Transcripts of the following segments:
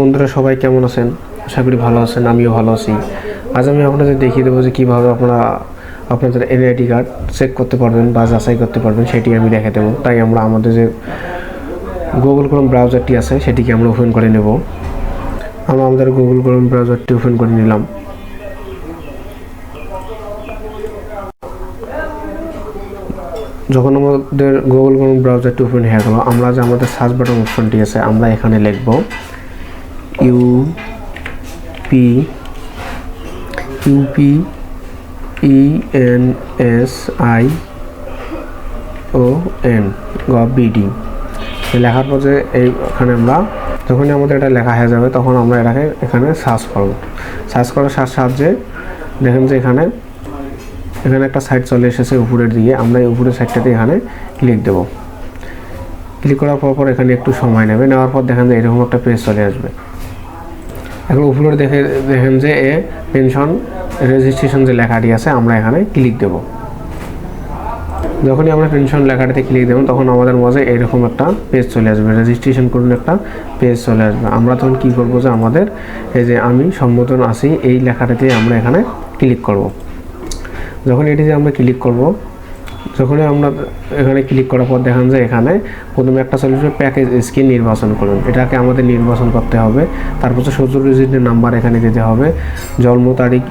বন্ধুরা, সবাই কেমন আছেন? আশা করি ভালো আছেন, আমিও ভালো আছি। আজ আমি আপনাদের দেখিয়ে দেবো যে কীভাবে আপনারা আপনাদের এনআইডি কার্ড চেক করতে পারবেন বা যাচাই করতে পারবেন, সেটি আমি দেখে দেবো। তাই আমরা আমাদের যে গুগল ক্রোম ব্রাউজারটি আছে, সেটিকে আমরা ওপেন করে নেব। আমরা আমাদের গুগল ক্রোম ব্রাউজারটি ওপেন করে নিলাম। যখন আমাদের গুগল ক্রোম ব্রাউজারটি ওপেন হয়ে গেল, আমরা যে আমাদের সার্চ বাটন অপশনটি আছে, আমরা এখানে লিখব U P UP E N S I O N gov BD লেখার পর যে এইখানে আমরা যখনই আমাদের এটা লেখা হয়ে যাবে তখন আমরা এটাকে এখানে সার্চ করব। সার্চ করার সাহায্যে দেখেন যে এখানে এখানে একটা সাইট চলে এসেছে উপরের দিকে। আমরা এই উপরের সাইডটাতে এখানে ক্লিক দেব। ক্লিক করার পর পর এখানে একটু সময় নেবে। নেওয়ার পর দেখেন যে এরকম একটা পেজ চলে আসবে। এখন উপরে দেখে দেখেন যে এ পেনশন রেজিস্ট্রেশন যে লেখাটি আছে, আমরা এখানে ক্লিক দেব। যখনই আমরা পেনশন লেখাটিতে ক্লিক দেবো, তখন আমাদের মাঝে এরকম একটা পেজ চলে আসবে রেজিস্ট্রেশন করুন একটা পেজ চলে আসবে। আমরা তখন কি করব যে আমাদের এই যে আমি সম্বোধন আছি, এই লেখাটাতে আমরা এখানে ক্লিক করব। যখন এটিতে আমরা ক্লিক করব যখনই আমরা এখানে ক্লিক করার পর দেখান যে এখানে প্রথমে একটা সলিউশন প্যাকেজ স্ক্রিন নির্বাচন করুন। এটাকে আমাদের নির্বাচন করতে হবে। তারপর সোশ্যাল রেজিডেন্ট নাম্বার এখানে দিতে হবে। জন্ম তারিখ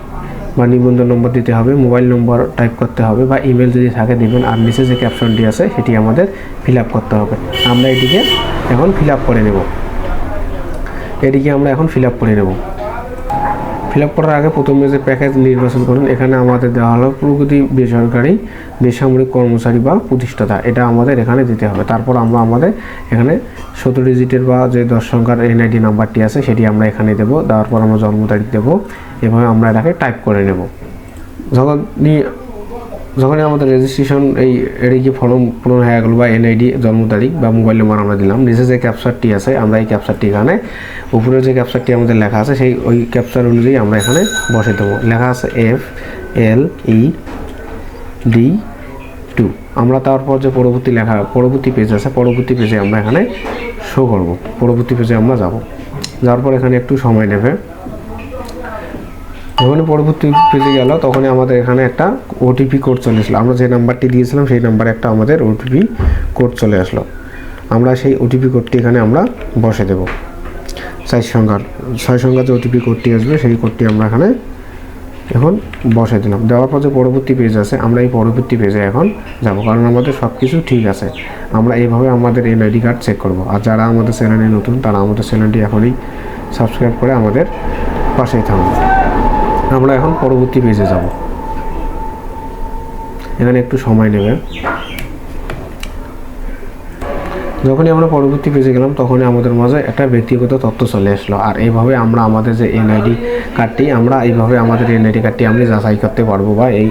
বা নিবন্ধন নম্বর দিতে হবে। মোবাইল নম্বর টাইপ করতে হবে বা ইমেল যদি থাকে দিবেন আর নিচে যে ক্যাপশনটি আছে সেটি আমাদের ফিল করতে হবে। আমরা এটিকে এখন ফিল করে নেব। এটিকে আমরা এখন ফিল করে নেব। ফিল আপ করার আগে প্রথমে যে প্যাকেজ নির্বাচন করুন, এখানে আমাদের দেওয়া হলো প্রগতি বেসরকারি বেসামরিক কর্মচারী বা প্রতিষ্ঠাতা। এটা আমাদের এখানে দিতে হবে। তারপর আমরা আমাদের এখানে সতেরো ডিজিটের বা যে দশ সংখ্যার এনআইডি নাম্বারটি আছে, সেটি আমরা এখানে দেবো। দেওয়ার পর আমরা জন্ম তারিখ দেবো। এভাবে আমরা এটাকে টাইপ করে নেব। যখনই যখনই আমাদের রেজিস্ট্রেশন এই এডিকে ফর্ম পূরণ হয়ে গেল বা এনআইডি জন্ম তারিখ বা মোবাইল নম্বর আমরা দিলাম, নিচে যে ক্যাপচারটি আছে, আমরা এই ক্যাপচারটি এখানে, উপরে যে ক্যাপচারটি আমাদের লেখা আছে, সেই ওই ক্যাপচার অনুযায়ী আমরা এখানে বসে দেবো। লেখা আছে F L E D two আমরা তারপর যে পরবর্তী লেখা, পরবর্তী পেজ আছে, পরবর্তী পেজে আমরা এখানে শো করব। পরবর্তী পেজে আমরা যাব। যাওয়ার পর এখানে একটু সময় নেবে। যখনই পরবর্তী পেজে গেল, তখনই আমাদের এখানে একটা ওটিপি কোড চলে আসলো আমরা যে নাম্বারটি দিয়েছিলাম, সেই নাম্বারে একটা আমাদের ওটিপি কোড চলে আসলো। আমরা সেই ওটিপি কোডটি এখানে আমরা বসে দেব। চার সংখ্যার, ছয় সংখ্যার যে ওটিপি কোডটি আসবে, সেই কোডটি আমরা এখানে এখন বসে দিলাম। দেওয়ার পর যে পরবর্তী পেজ আছে, আমরা এই পরবর্তী পেজে এখন যাব, কারণ আমাদের সব কিছু ঠিক আছে। আমরা এইভাবে আমাদের এনআইডি কার্ড চেক করব। আর যারা আমাদের চ্যানেলে নতুন, তারা আমাদের চ্যানেলটি এখনই সাবস্ক্রাইব করে আমাদের পাশেই থাকুন। আমরা এখন পরবর্তী পেজে যাব। এখানে একটু সময় নেবে যখনই আমরা পরবর্তী পেজে গেলাম, তখনই আমাদের মাঝে একটা ব্যক্তিগত তথ্য চলে আসলো। আর এইভাবে আমরা আমাদের যে এনআইডি কার্ডটি আমরা এইভাবে আমাদের এনআইডি কার্ডটি আমরা যাচাই করতে পারব বা এই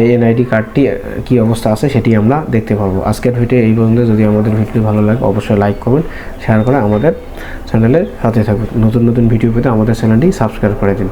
এই এনআইডি কার্ডটি কী অবস্থা আছে সেটি আমরা দেখতে পারব। আজকের ভিডিও এই পর্যন্ত। যদি আমাদের ভিডিও ভালো লাগে, অবশ্যই লাইক করবেন শেয়ার করে আমাদের চ্যানেলের সাথে থাকবেন নতুন নতুন ভিডিও পেতে আমাদের চ্যানেলটি সাবস্ক্রাইব করে দিন।